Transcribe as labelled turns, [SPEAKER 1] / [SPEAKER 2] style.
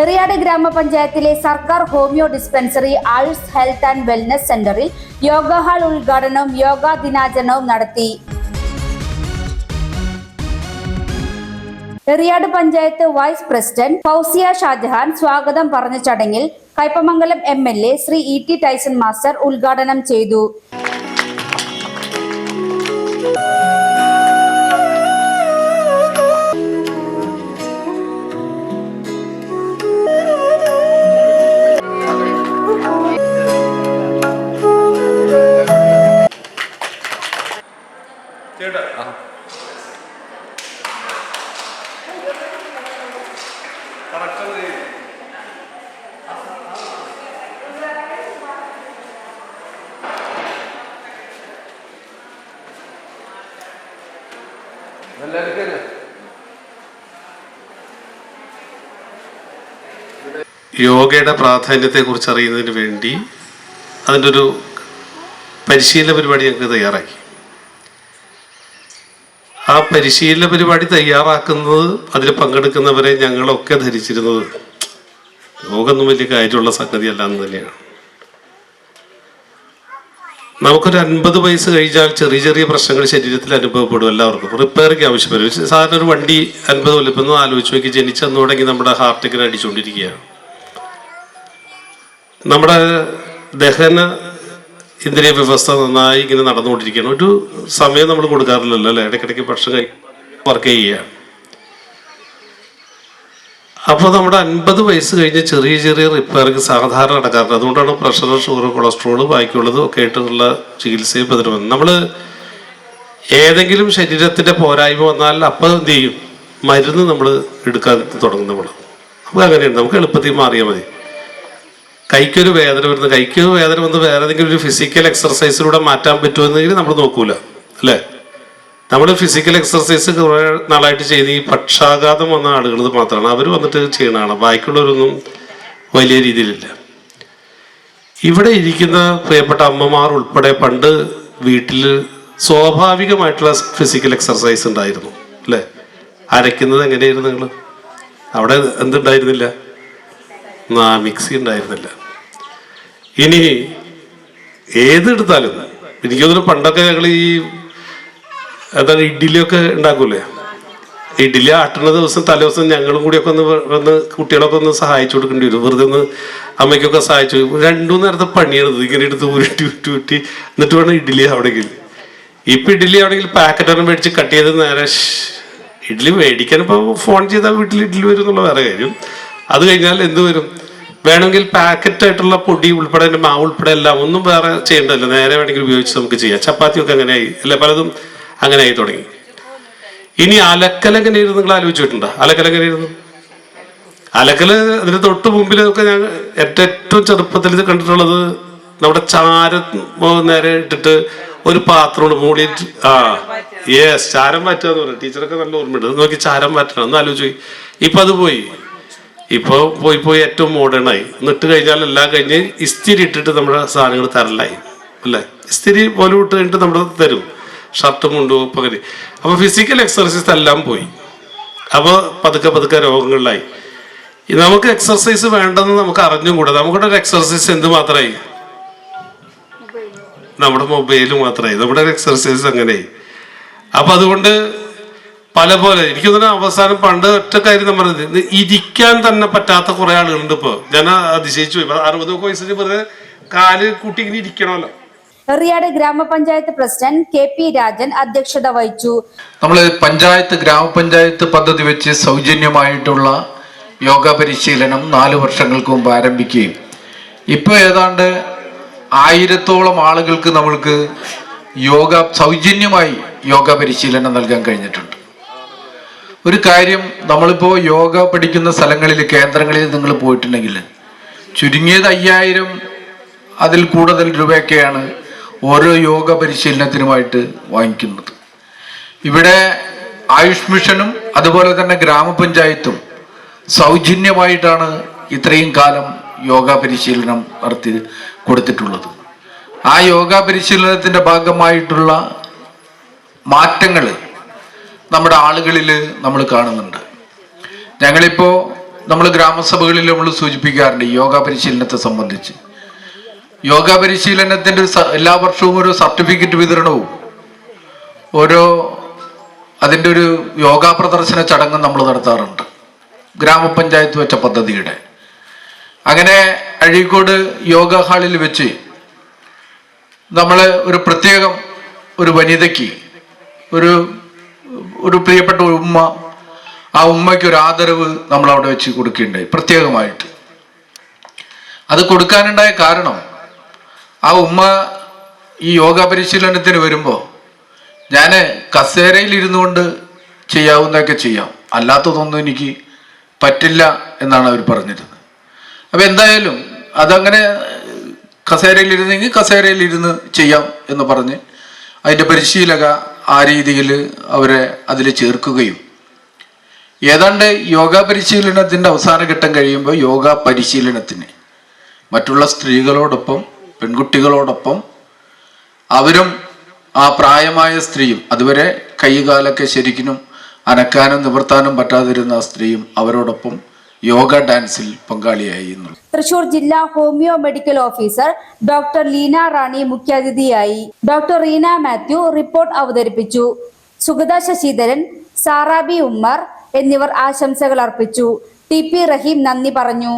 [SPEAKER 1] എറിയാട് ഗ്രാമപഞ്ചായത്തിലെ സർക്കാർ homoeo dispensary Ayush health and wellness സെന്ററിൽ യോഗ ഹാൾ ഉദ്ഘാടനവും യോഗാ ദിനാചരണവും നടത്തി. എറിയാട് പഞ്ചായത്ത് വൈസ് പ്രസിഡന്റ് ഫൗസിയ ഷാജഹാൻ സ്വാഗതം പറഞ്ഞ ചടങ്ങിൽ Kaipamangalam M L A Shri E T Tyson master ഉദ്ഘാടനം ചെയ്തു.
[SPEAKER 2] യോഗയുടെ പ്രാധാന്യത്തെക്കുറിച്ച് അറിയുന്നതിന് വേണ്ടി അതിന്റെ ഒരു പരിശീലന പരിപാടി ഞങ്ങൾക്ക് തയ്യാറാക്കി. ആ പരിശീലന പരിപാടി തയ്യാറാക്കുന്നത് അതിൽ പങ്കെടുക്കുന്നവരെ ഞങ്ങളൊക്കെ ധരിച്ചിരുന്നത്. യോഗമൊന്നും വലിയ കാര്യമുള്ള സംഗതിയല്ല എന്ന് തന്നെയാണ്. നമുക്കൊരു അൻപത് വയസ്സ് കഴിഞ്ഞാൽ ചെറിയ ചെറിയ പ്രശ്നങ്ങൾ ശരീരത്തിൽ അനുഭവപ്പെടും എല്ലാവർക്കും. റിപ്പയറിങ് ആവശ്യം വരും സാധാരണ ഒരു വണ്ടി അൻപത് വലിപ്പം ആലോചിച്ച് നോക്കി ജനിച്ചെന്ന് തുടങ്ങി നമ്മുടെ ഹാർട്ട് ഇങ്ങനെ അടിച്ചുകൊണ്ടിരിക്കുകയാണ് നമ്മുടെ ദഹന ഇന്ദ്രിയ വ്യവസ്ഥ നന്നായി ഇങ്ങനെ നടന്നുകൊണ്ടിരിക്കുകയാണ്. ഒരു സമയം നമ്മൾ കൊടുക്കാറില്ലല്ലോ അല്ലേ? ഇടയ്ക്കിടയ്ക്ക് ഭക്ഷണം വർക്ക് ചെയ്യുകയാണ്. അപ്പോൾ നമ്മുടെ അൻപത് വയസ്സ് കഴിഞ്ഞ് ചെറിയ ചെറിയ റിപ്പയറിങ് സാധാരണ നടക്കാറുണ്ട് അതുകൊണ്ടാണ് പ്രഷർ ഷുഗർ കൊളസ്ട്രോൾ ബാക്കിയുള്ളതും ഒക്കെ ആയിട്ടുള്ള ചികിത്സയെ പതിനും നമ്മൾ ഏതെങ്കിലും ശരീരത്തിന്റെ പോരായ്മ വന്നാൽ അപ്പോൾ എന്ത് ചെയ്യും? മരുന്ന് നമ്മൾ എടുക്കാൻ തുടങ്ങും നമ്മൾ നമുക്ക് അങ്ങനെയുണ്ട്. നമുക്ക് എളുപ്പത്തിൽ മാറിയാൽ മതി. കൈക്കൊരു വേദന വരുന്നത് കൈക്കൊരു വേദന വന്ന് വേറെ ഏതെങ്കിലും ഒരു ഫിസിക്കൽ എക്സർസൈസിലൂടെ മാറ്റാൻ പറ്റുമെന്നെങ്കിൽ നമ്മൾ നോക്കൂല. അല്ലേ? നമ്മൾ ഫിസിക്കൽ എക്സസൈസ് കുറേ നാളായിട്ട് ചെയ്ത് ഈ പക്ഷാഘാതം വന്ന ആളുകൾ മാത്രമാണ്. അവർ വന്നിട്ട് ചെയ്യണതാണ് ബാക്കിയുള്ളവരൊന്നും വലിയ രീതിയിലില്ല. ഇവിടെ ഇരിക്കുന്ന പ്രിയപ്പെട്ട അമ്മമാർ ഉൾപ്പെടെ പണ്ട് വീട്ടിൽ സ്വാഭാവികമായിട്ടുള്ള ഫിസിക്കൽ എക്സർസൈസ് ഉണ്ടായിരുന്നു. അല്ലേ? അരയ്ക്കുന്നത് എങ്ങനെയായിരുന്നു നിങ്ങൾ? അവിടെ എന്തുണ്ടായിരുന്നില്ല? ആ മിക്സി ഉണ്ടായിരുന്നില്ല. ഇനി ഏതെടുത്താലും എനിക്ക് പണ്ടൊക്കെ ഞങ്ങൾ ഈ എന്താണ് ഇഡ്ഡലിയൊക്കെ ഉണ്ടാക്കൂലേ? ഇഡ്ഡലി ആട്ടുന്ന ദിവസം തലേദിവസം ഞങ്ങളും കൂടിയൊക്കെ ഒന്ന് വന്ന് കുട്ടികളൊക്കെ ഒന്ന് സഹായിച്ചു കൊടുക്കേണ്ടി വരും. വെറുതെ ഒന്ന് അമ്മയ്ക്കൊക്കെ സഹായിച്ചു രണ്ടു നേരത്തെ പണിയാണത്. ഇങ്ങനെ എടുത്ത് ഉരുട്ടി ഉരുട്ടി ഉരുട്ടി. എന്നിട്ട് വേണം ഇഡ്ഡലി അവിടെങ്കിൽ ഇപ്പൊ ഇഡ്ഡലി ആണെങ്കിൽ പാക്കറ്റ് ഒന്നും മേടിച്ച് കട്ട് ചെയ്ത് നേരെ ഇഡ്ഡലി മേടിക്കാൻ ഇപ്പോൾ ഫോൺ ചെയ്താൽ വീട്ടിൽ ഇഡ്ഡലി വരും എന്നുള്ള വേറെ കാര്യം. അത് കഴിഞ്ഞാൽ എന്ത് വരും? വേണമെങ്കിൽ പാക്കറ്റ് ആയിട്ടുള്ള പൊടി ഉൾപ്പെടെ മാവ് ഉൾപ്പെടെ എല്ലാം ഒന്നും വേറെ ചെയ്യേണ്ടതല്ല. നേരെ വേണമെങ്കിൽ ഉപയോഗിച്ച് നമുക്ക് ചെയ്യാം. ചപ്പാത്തിയൊക്കെ അങ്ങനെയായി അല്ലെ പലതും അങ്ങനെയായി തുടങ്ങി. ഇനി അലക്കലങ്ങനെ ഇരുന്ന് നിങ്ങൾ ആലോചിച്ചിട്ടുണ്ടോ? അലക്കലങ്ങനെ എങ്ങനെയായിരുന്നു അലക്കൽ അതിന് തൊട്ട് മുമ്പിലൊക്കെ ഞാൻ ഏറ്റവും ചെറുപ്പത്തിൽ ഇത് കണ്ടിട്ടുള്ളത് നമ്മുടെ ചാരം നേരെ ഇട്ടിട്ട് ഒരു പാത്രം മൂടി ആ യെസ് ചാരം മാറ്റുക എന്ന് പറയും ടീച്ചറൊക്കെ നല്ല ഓർമ്മയുണ്ട്. നോക്കി ചാരം മാറ്റണം. എന്ന് ആലോചിച്ചു ഇപ്പൊ അത് പോയി. ഇപ്പൊ പോയി പോയി ഏറ്റവും മോഡേൺ ആയി. എന്നിട്ട് കഴിഞ്ഞാൽ എല്ലാം കഴിഞ്ഞ് ഇസ്തിരി ഇട്ടിട്ട് നമ്മുടെ സാധനങ്ങൾ തരലായി. അല്ലേ? ഇസ്തിരി പോലും ഇട്ട് കഴിഞ്ഞിട്ട് നമ്മുടെ തരും. ഷർട്ടും മുണ്ടും പകുതി. അപ്പൊ ഫിസിക്കൽ എക്സർസൈസ് എല്ലാം പോയി. അപ്പോൾ പതുക്കെ പതുക്കെ രോഗങ്ങളിലായി. നമുക്ക് എക്സർസൈസ് വേണ്ടെന്ന് നമുക്ക് അറിഞ്ഞുകൂടാ. നമുക്കിവിടെ ഒരു എക്സർസൈസ് എന്ത് മാത്രമായി നമ്മുടെ മൊബൈൽ മാത്രമായി നമ്മുടെ ഒരു എക്സർസൈസ് അങ്ങനെയായി. അപ്പൊ അതുകൊണ്ട് പല പോലെ എനിക്ക് തോന്നുന്നു അവസാനം പണ്ട് ഒറ്റ കാര്യം നമ്മൾ ഇരിക്കാൻ തന്നെ പറ്റാത്ത കുറെ ആളുകളുണ്ട് ഇപ്പൊ. ഞാൻ അതിശയിച്ചു പോയി. അറുപത് വയസ്സിന് വെറുതെ കാൽ കൂട്ടി ഇങ്ങനെ ഇരിക്കണമല്ലോ.
[SPEAKER 1] എറിയാട് ഗ്രാമപഞ്ചായത്ത് പ്രസിഡന്റ് കെ പി രാജൻ അധ്യക്ഷത വഹിച്ചു.
[SPEAKER 3] നമ്മൾ പഞ്ചായത്ത് ഗ്രാമപഞ്ചായത്ത് പദ്ധതി വെച്ച് സൗജന്യമായിട്ടുള്ള യോഗ പരിശീലനം നാല് വർഷങ്ങൾക്ക് മുമ്പ് ആരംഭിക്കുകയും. ഇപ്പോൾ ഏതാണ്ട് ആയിരത്തോളം ആളുകൾക്ക് നമ്മൾക്ക് യോഗ സൗജന്യമായി യോഗ പരിശീലനം നൽകാൻ കഴിഞ്ഞിട്ടുണ്ട്. ഒരു കാര്യം നമ്മളിപ്പോ യോഗ പഠിക്കുന്ന സ്ഥലങ്ങളിൽ കേന്ദ്രങ്ങളിൽ നിങ്ങൾ പോയിട്ടുണ്ടെങ്കിൽ ചുരുങ്ങിയത് അയ്യായിരം അതിൽ കൂടുതൽ രൂപയൊക്കെയാണ് ഓരോ യോഗ പരിശീലനത്തിനുമായിട്ട് വാങ്ങിക്കുന്നത്. ഇവിടെ ആയുഷ് മിഷനും അതുപോലെ തന്നെ ഗ്രാമപഞ്ചായത്തും സൗജന്യമായിട്ടാണ് ഇത്രയും കാലം യോഗ പരിശീലനം നടത്തി കൊടുത്തിട്ടുള്ളത്. ആ യോഗ പരിശീലനത്തിന്റെ ഭാഗമായിട്ടുള്ള മാറ്റങ്ങൾ നമ്മുടെ ആളുകളിൽ നമ്മൾ കാണുന്നുണ്ട്. ഞങ്ങളിപ്പോൾ നമ്മൾ ഗ്രാമസഭകളിൽ നമ്മൾ സൂചിപ്പിക്കാറുണ്ട് യോഗ പരിശീലനത്തെ സംബന്ധിച്ച്. യോഗ പരിശീലനത്തിന്റെ എല്ലാ വർഷവും ഒരു സർട്ടിഫിക്കറ്റ് വിതരണവും. ഓരോ അതിന്റെ ഒരു യോഗാ പ്രദർശന ചടങ്ങും നമ്മൾ നടത്താറുണ്ട്. ഗ്രാമപഞ്ചായത്ത് വെച്ച പദ്ധതിയുടെ. അങ്ങനെ അഴീക്കോട് യോഗ ഹാളിൽ വെച്ച് നമ്മൾ ഒരു പ്രത്യേകം ഒരു വനിതയ്ക്ക് ഒരു ഒരു പ്രിയപ്പെട്ട ഉമ്മ ആ ഉമ്മയ്ക്ക് ഒരു ആദരവ് നമ്മൾ അവിടെ വെച്ച് കൊടുക്കുകയുണ്ടായി പ്രത്യേകമായിട്ട്. അത് കൊടുക്കാനുണ്ടായ കാരണം ആ ഉമ്മ ഈ യോഗ പരിശീലനത്തിന് വരുമ്പോൾ ഞാൻ കസേരയിൽ ഇരുന്നു കൊണ്ട് ചെയ്യാവുന്നതൊക്കെ ചെയ്യാം. അല്ലാത്തതൊന്നും എനിക്ക് പറ്റില്ല എന്നാണ് അവർ പറഞ്ഞിരുന്നത്. അപ്പം എന്തായാലും അതങ്ങനെ കസേരയിൽ ഇരുന്നെങ്കിൽ കസേരയിൽ ഇരുന്ന് ചെയ്യാം എന്ന് പറഞ്ഞ് അതിന്റെ പരിശീലക ആ രീതിയിൽ അവരെ അതിൽ ചേർക്കുകയും. ഏതാണ്ട് യോഗ പരിശീലനത്തിന്റെ അവസാന ഘട്ടം കഴിയുമ്പോൾ യോഗ പരിശീലനത്തിന് മറ്റുള്ള സ്ത്രീകളോടൊപ്പം പെൺകുട്ടികളോടൊപ്പം അവരും ആ പ്രായമായ സ്ത്രീയും അതുവരെ കൈകാലൊക്കെ ശരിക്കും അനക്കാനും നിവർത്താനും പറ്റാതിരുന്ന ആ സ്ത്രീയും അവരോടൊപ്പം യോഗ ഡാൻസിൽ പങ്കാളിയായി
[SPEAKER 1] തൃശൂർ ജില്ലാ homeo medical officer doctor Leena Rani മുഖ്യാതിഥിയായി ഡോക്ടർ റീന മാത്യു റിപ്പോർട്ട് അവതരിപ്പിച്ചു. സുഗത ശശിധരൻ സാറാബി ഉമ്മർ എന്നിവർ ആശംസകൾ അർപ്പിച്ചു. ടി പി റഹീം നന്ദി പറഞ്ഞു.